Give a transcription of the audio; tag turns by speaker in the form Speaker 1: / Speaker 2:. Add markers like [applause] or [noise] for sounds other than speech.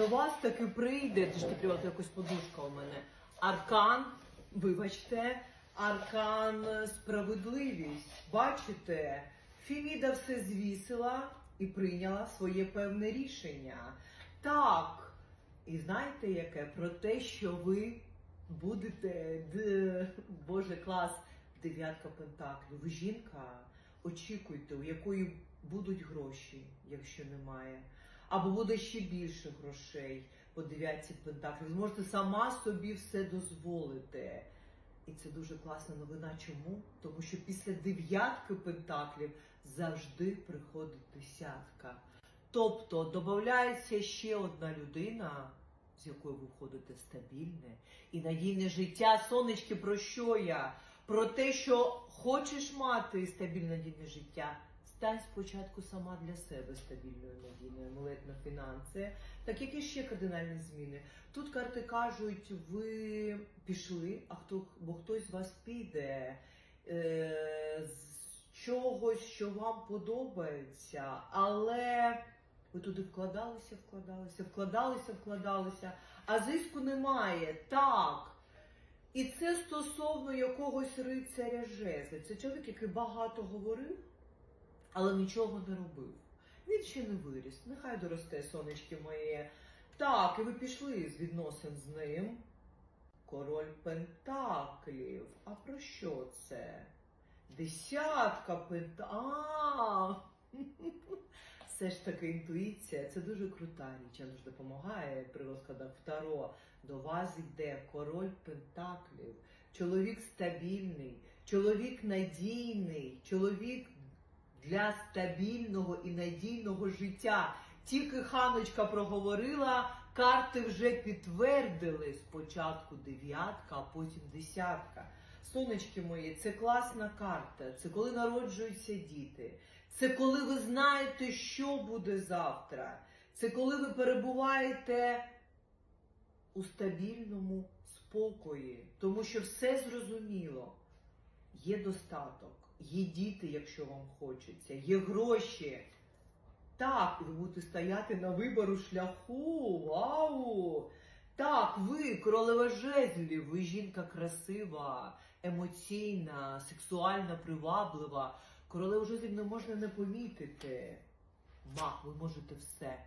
Speaker 1: до вас таки прийде, от якось подушка у мене. Аркан, вибачте, аркан справедливість. Бачите, Феміда все звісила і прийняла своє певне рішення. Так, і знаєте яке? Про те, що ви будете, боже клас, дев'ятка пентаклів. Ви жінка, очікуйте, у якої будуть гроші, якщо немає. Або буде ще більше грошей по дев'ятці пентаклів. Зможете сама собі все дозволити. І це дуже класна новина. Чому? Тому що після дев'ятки пентаклів завжди приходить десятка. Тобто додається ще одна людина, з якою ви входите стабільне і надійне життя. Сонечки, про що я? Про те, що хочеш мати стабільне надійне життя. Стань спочатку сама для себе стабільною надійною амулет фінанси. Так які ще кардинальні зміни? Тут карти кажуть, ви пішли, а хто бо хтось з вас піде е, з чогось, що вам подобається, але ви туди вкладалися, вкладалися, вкладалися, вкладалися, а зиску немає. Так. І це стосовно якогось рицаря жезли. Це чоловік, який багато говорив, але нічого не робив. Він ще не виріс. Нехай доросте, сонечки моє. Так, і ви пішли з відносин з ним. Король Пентаклів. А про що це? Десятка пентаклів. [laughs] Все ж таки інтуїція, це дуже крута річ, вона дуже допомагає при розкладах Таро. До вас йде король Пентаклів, чоловік стабільний, чоловік надійний, чоловік для стабільного і надійного життя. Тільки ханочка проговорила, карти вже підтвердили спочатку дев'ятка, а потім десятка. Сонечки мої, це класна карта. Це коли народжуються діти. Це коли ви знаєте, що буде завтра. Це коли ви перебуваєте у стабільному спокої, тому що все зрозуміло. Є достаток, є діти, якщо вам хочеться, є гроші. Так, ви будете стояти на вибору шляху. Вау! Так, ви королева жезлів, ви жінка красива, емоційна, сексуальна, приваблива. Королеву жезлів не можна не помітити. Мах, ви можете все.